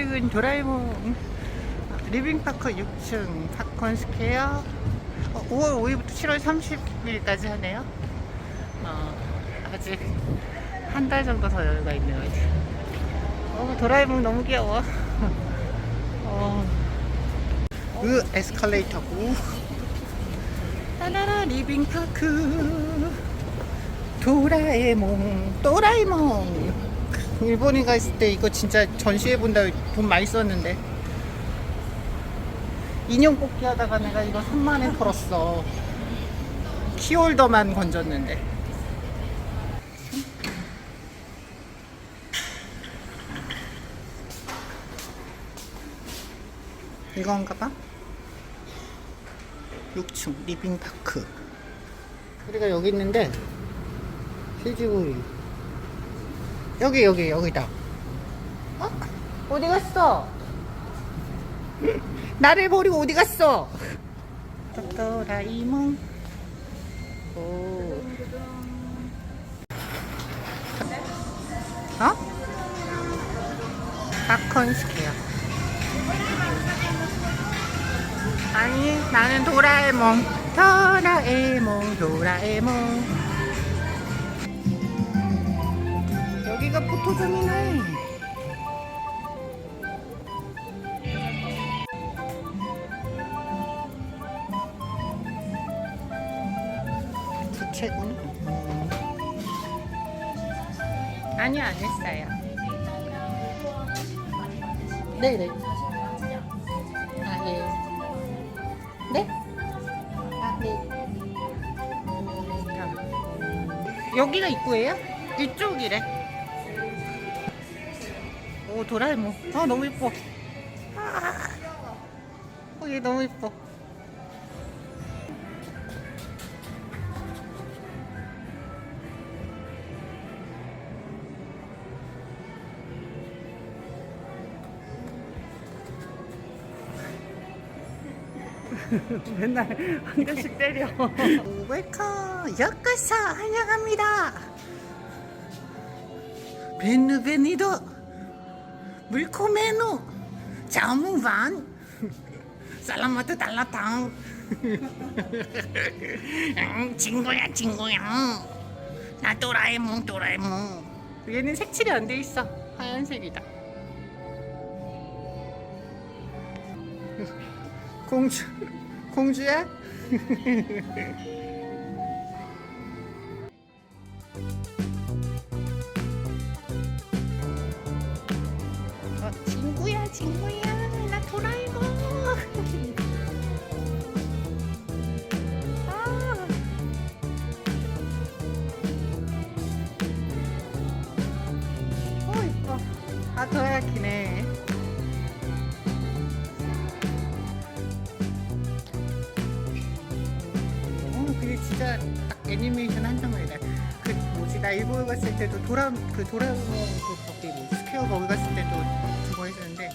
두근두근 도라에몽 리빙파크 6층 팝콘 스퀘어. 어, 5월 5일부터 7월 30일까지 하네요. 어, 아직 한 달 정도 더 여유가 있네요. 어, 도라에몽 너무 귀여워. 어, 으 에스컬레이터고. 따라라 리빙파크. 도라에몽 도라에몽 일본에 가 있을 때 이거 진짜 전시회 본다 돈 많이 썼는데. 인형 뽑기 하다가 내가 이거 3만원 털었어. 키홀더만 건졌는데. 이건가 봐? 6층 리빙파크. 우리가 여기 있는데 휴지구이 여기 여기 여기다 어? 어디 갔어? 나를 버리고 어디 갔어? 도라이몽 오. 어? 팝콘 스퀘어 아니 나는 도라에몽 도라에몽 도라에몽 여기가 포토존이네 부채군 음. 아니요 안 했어요 네네 아 예. 네? 아 네. 자, 여기가 입구예요? 이쪽이래. 오 도라에몽. 아 너무 이뻐. 아, 어, 얘 너무 이뻐. 맨날 한 대씩 때려. 웰컴, 여기서 환영합니다. 베누베니도 물코메누 자무반. 살라마트 달라탕. 응, 친구야 친구야. 나 도라에몽 도라에몽. 얘는 색칠이 안 돼 있어. 하얀색이다. 공주 공주야? 도라에몽. 아. 어 이뻐. 아 더야 기네. 어 그게 진짜 딱 애니메이션 한 장면이다 그 뭐지? 나 일본 갔을 때도 도라 그 도라에몽 그 거기 뭐 스퀘어 거기 갔을 때도 그거 했었는데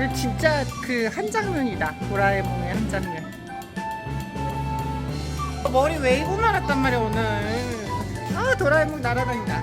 그 진짜 그 한 장면이다. 도라에몽의 한 장면. 머리 웨이브 말았단 말이야 오늘. 아 도라에몽 날아다닌다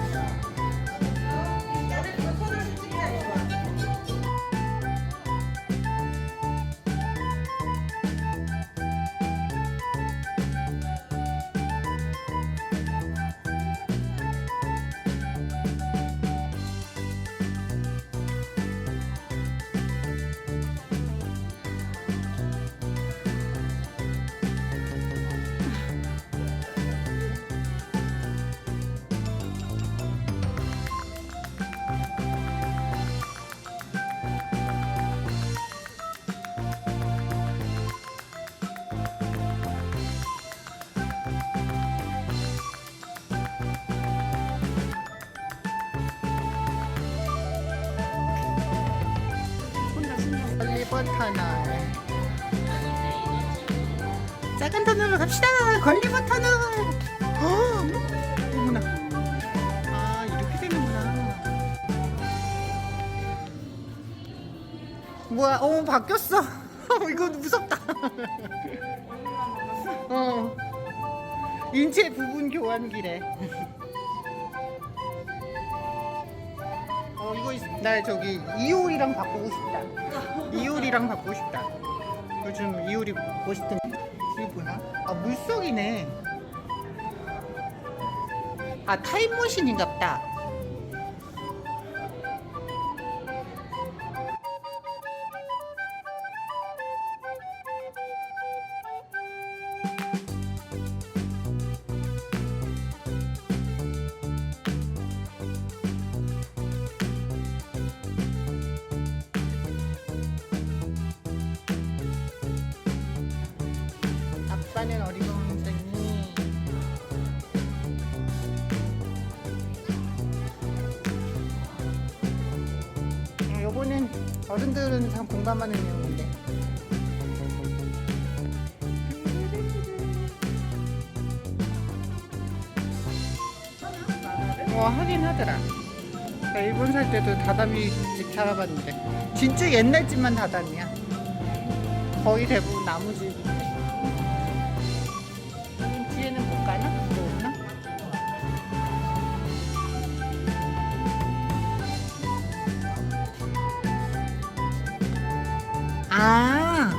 걸리버 터널. 작은 터널로 갑시다. 걸리버 터널. 어, 어머나. 아 이렇게 되는구나. 뭐야? 어 바뀌었어 이거 무섭다. 어. 인체 부분 교환기래. 어 이거 있- 나 저기 이효리랑 바꾸고 싶다. 이효리랑 바꾸고 싶다. 요즘 이효리 멋있던 이게 뭐야? 아 물속이네. 아 타임머신인갑다. 아빠는 어리광선이. 어, 요거는 어른들은 참 공감하는 내용인데. 어 하긴 하더라. 나 일본 살 때도 다다미 집 살아봤는데. 진짜 옛날 집만 다다미야. 거의 대부분 나무집 아.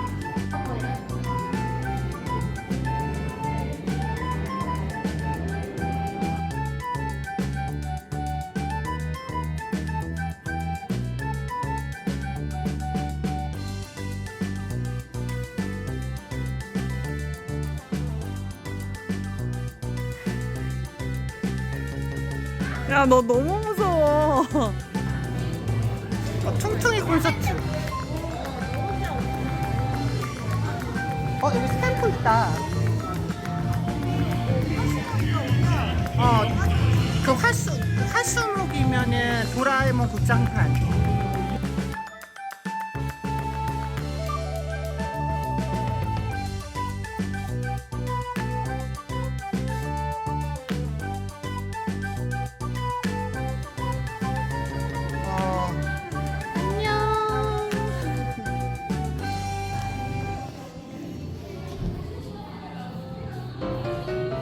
야, 너 너무 무서워. 어, 퉁퉁이 콘서트. 어, 여기 스탬프 있다. 어, 그 화수, 화수목이면은 도라에몽 극장판.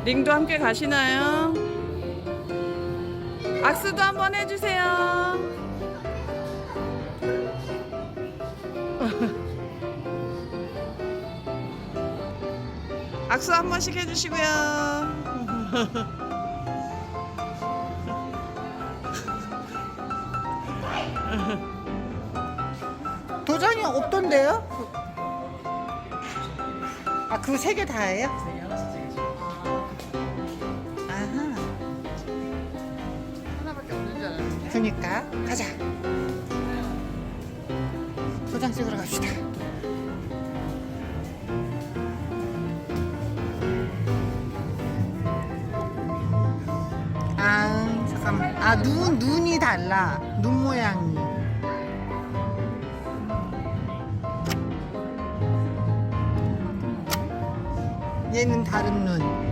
링도 함께 가시나요? 악수도 한번 해주세요. 악수 한 번씩 해주시고요. 도전이 없던데요? 아, 그 세 개 다예요? 그니까 가자. 도장 찍으러 갑시다. 아, 잠깐만. 아, 눈, 눈이 달라. 눈 모양이. 얘는 다른 눈.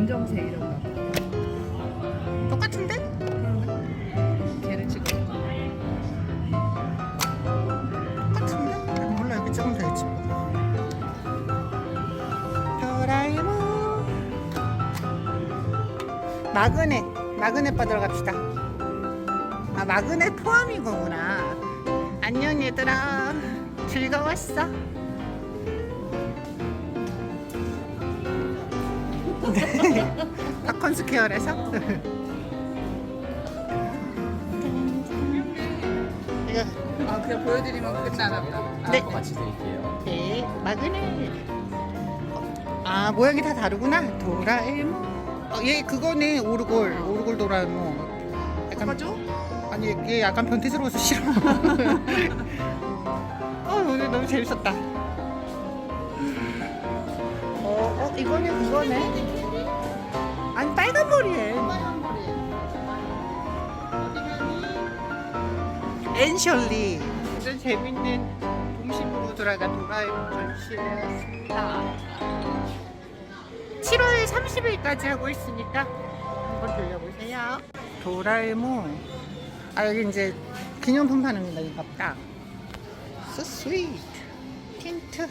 분정색 이런 거. 똑같은데? 걔를 찍어. 똑같은데? 아, 몰라 이렇게 찍으면 되겠지 뭐. 도라에몽 마그넷 마그넷 받으러 갑시다 아 마그넷 포함인 거구나 안녕 얘들아 즐거웠어 팝콘 스퀘어에서 이거 아, 그냥 보여드리면 끝나나 보다. 네. 같이 드릴게요. 네, 마그넷. 어, 아, 모양이 다 다르구나. 도라에몽. 어, 얘 그거네. 오르골. 오르골 도라에몽. 약간 맞죠? 아니, 얘 약간 변태스러워서 싫어. 어, 오늘 너무 재밌었다. 어, 어, 이거네, 그거네. 아니, 빨간 머리에. 앤셜리. 이런 재밌는 동심으로 돌아간 도라에몽 전시회였습니다. 7월 30일까지 하고 있으니까 한번 들려보세요. 도라에몽. 아 여기 이제 기념품 파는 데인가 보다. So sweet. 틴트.